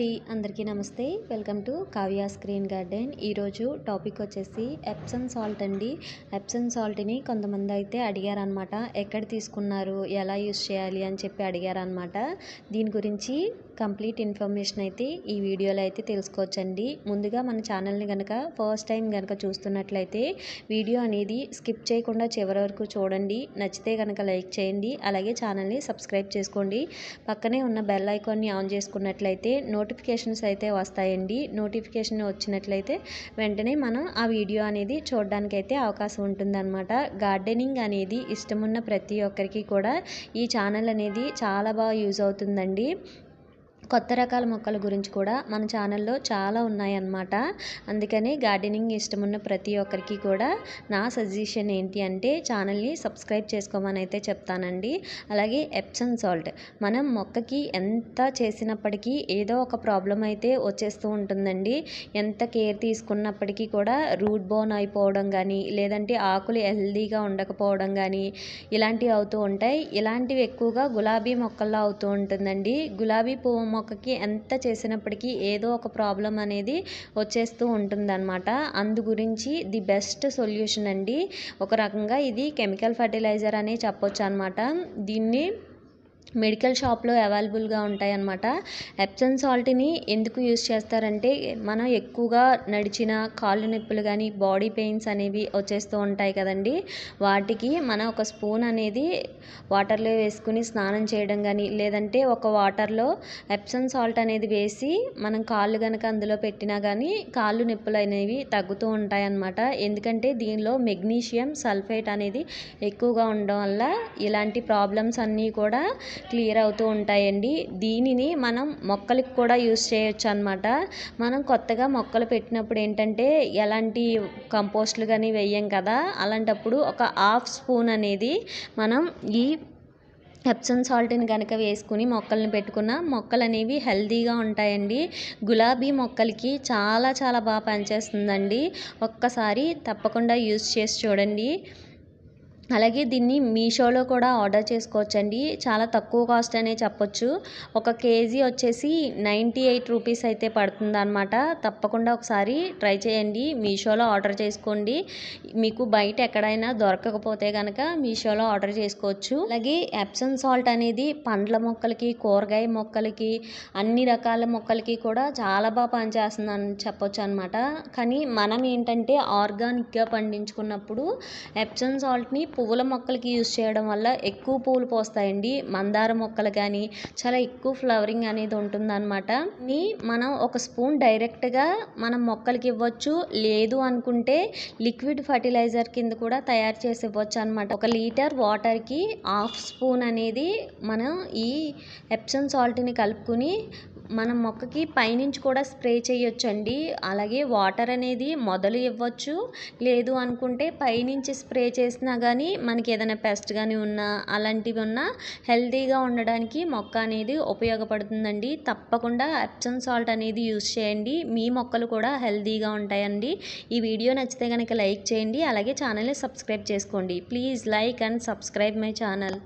అండి అందరికీ నమస్తే. Welcome to Kavya screen garden. ఈరోజు టాపిక్ వచ్చేసి ఎప్సన్ సాల్ట్ అండి. ఎప్సన్ సాల్ట్ని కొంతమంది అయితే అడిగారనమాట ఎక్కడ తీసుకున్నారు? ఎలా యూస్ చేయాలి? అని చెప్పి అడిగారనమాట దీని గురించి కంప్లీట్ ఇన్ఫర్మేషన్ అయితే ఈ వీడియోలో అయితే తెలుసుకోవచ్చండి. ముందుగా మన ఛానల్ని కనుక ఫస్ట్ టైం కనుక చూస్తున్నట్లయితే వీడియో అనేది స్కిప్ చేయకుండా చివరి వరకు చూడండి. నచ్చితే కనుక లైక్ చేయండి. అలాగే ఛానల్ని సబ్స్క్రైబ్ చేసుకోండి. పక్కనే ఉన్న బెల్ ఐకాన్ని ఆన్ చేసుకున్నట్లయితే నోటిఫికేషన్స్ అయితే వస్తాయండి. నోటిఫికేషన్ వచ్చినట్లయితే వెంటనే మనం ఆ వీడియో అనేది చూడడానికి అయితే అవకాశం ఉంటుందన్నమాట. గార్డెనింగ్ అనేది ఇష్టమున్న ప్రతి ఒక్కరికి కూడా ఈ ఛానల్ అనేది చాలా బాగా యూజ్ అవుతుందండి. కొత్త రకాల మొక్కల గురించి కూడా మన ఛానల్లో చాలా ఉన్నాయన్నమాట. అందుకని గార్డెనింగ్ ఇష్టమున్న ప్రతి ఒక్కరికి కూడా నా సజెషన్ ఏంటి అంటే ఛానల్ని సబ్స్క్రైబ్ చేసుకోమని అయితే చెప్తానండి. అలాగే ఎప్సన్ సాల్ట్ మనం మొక్కకి ఎంత చేసినప్పటికీ ఏదో ఒక ప్రాబ్లం అయితే వచ్చేస్తూ ఉంటుందండి. ఎంత కేర్ తీసుకున్నప్పటికీ కూడా రూట్ బోన్ అయిపోవడం కానీ లేదంటే ఆకులు హెల్దీగా ఉండకపోవడం కానీ ఇలాంటివి అవుతూ ఉంటాయి. ఇలాంటివి ఎక్కువగా గులాబీ మొక్కల్లో అవుతూ ఉంటుందండి. గులాబీ పువ్వు మొక్కకి ఎంత చేసినప్పటికీ ఏదో ఒక ప్రాబ్లం అనేది వచ్చేస్తూ ఉంటుందన్నమాట. అందు గురించి ది బెస్ట్ సొల్యూషన్ అండి. ఒక రకంగా ఇది కెమికల్ ఫర్టిలైజర్ అనే చెప్పొచ్చు అనమాట దీన్ని మెడికల్ షాప్లో అవైలబుల్గా ఉంటాయి అన్నమాట ఎప్సన్ సాల్ట్ని ఎందుకు యూస్ చేస్తారంటే మనం ఎక్కువగా నడిచిన కాళ్ళు నొప్పులు కానీ బాడీ పెయిన్స్ అనేవి వచ్చేస్తూ ఉంటాయి కదండి. వాటికి మనం ఒక స్పూన్ అనేది వాటర్లో వేసుకుని స్నానం చేయడం కానీ లేదంటే ఒక వాటర్లో ఎప్సన్ సాల్ట్ అనేది వేసి మనం కాళ్ళు కనుక అందులో పెట్టినా కానీ కాళ్ళు నొప్పులు అనేవి తగ్గుతూ ఉంటాయి అన్నమాట ఎందుకంటే దీనిలో మెగ్నీషియం సల్ఫేట్ అనేది ఎక్కువగా ఉండడం వల్ల ఇలాంటి ప్రాబ్లమ్స్ అన్నీ కూడా క్లియర్ అవుతూ ఉంటాయండి. దీనిని మనం మొక్కలకి కూడా యూస్ చేయొచ్చు అనమాట మనం కొత్తగా మొక్కలు పెట్టినప్పుడు ఏంటంటే ఎలాంటి కంపోస్ట్లు కానీ వేయం కదా అలాంటప్పుడు ఒక హాఫ్ స్పూన్ అనేది మనం ఈ ఎప్సన్ సాల్ట్ని కనుక వేసుకుని మొక్కల్ని పెట్టుకున్న మొక్కలు అనేవి హెల్దీగా ఉంటాయండి. గులాబీ మొక్కలకి చాలా చాలా బాగా పనిచేస్తుందండి. ఒక్కసారి తప్పకుండా యూస్ చేసి చూడండి. అలాగే దీన్ని మీషోలో కూడా ఆర్డర్ చేసుకోవచ్చండి. చాలా తక్కువ కాస్ట్ అనే చెప్పొచ్చు. ఒక కేజీ వచ్చేసి నైంటీ ఎయిట్ రూపీస్ అయితే పడుతుందన్నమాట. తప్పకుండా ఒకసారి ట్రై చేయండి. మీషోలో ఆర్డర్ చేసుకోండి. మీకు బయట ఎక్కడైనా దొరకకపోతే కనుక మీషోలో ఆర్డర్ చేసుకోవచ్చు. అలాగే ఎప్సన్ సాల్ట్ అనేది పండ్ల మొక్కలకి కూరగాయ మొక్కలకి అన్ని రకాల మొక్కలకి కూడా చాలా బాగా పనిచేస్తుంది అని చెప్పొచ్చు అనమాట కానీ మనం ఏంటంటే ఆర్గానిక్గా పండించుకున్నప్పుడు ఎప్సన్ సాల్ట్ని పువ్వుల మొక్కలకి యూజ్ చేయడం వల్ల ఎక్కువ పూలు పోస్తాయండి. మందార మొక్కలు కానీ చాలా ఎక్కువ ఫ్లవరింగ్ అనేది ఉంటుందన్నమాట. ని మనం ఒక స్పూన్ డైరెక్ట్గా మనం మొక్కలకి ఇవ్వచ్చు. లేదు అనుకుంటే లిక్విడ్ ఫర్టిలైజర్ కింద కూడా తయారు చేసి ఇవ్వచ్చు అనమాట ఒక లీటర్ వాటర్కి హాఫ్ స్పూన్ అనేది మనం ఈ ఎప్సన్ సాల్ట్ని కలుపుకుని మనం మొక్కకి పైనుంచి కూడా స్ప్రే చేయొచ్చు అండి అలాగే వాటర్ అనేది మొదలు ఇవ్వచ్చు. లేదు అనుకుంటే పైనుంచి స్ప్రే చేసినా కానీ మనకి ఏదైనా పెస్ట్ కానీ ఉన్నా అలాంటివి ఉన్నా హెల్తీగా ఉండడానికి మొక్క అనేది ఉపయోగపడుతుందండి. తప్పకుండా ఎప్సన్ సాల్ట్ అనేది యూస్ చేయండి. మీ మొక్కలు కూడా హెల్తీగా ఉంటాయండి. ఈ వీడియో నచ్చితే కనుక లైక్ చేయండి. అలాగే ఛానల్ని సబ్స్క్రైబ్ చేసుకోండి. Please like and subscribe my channel.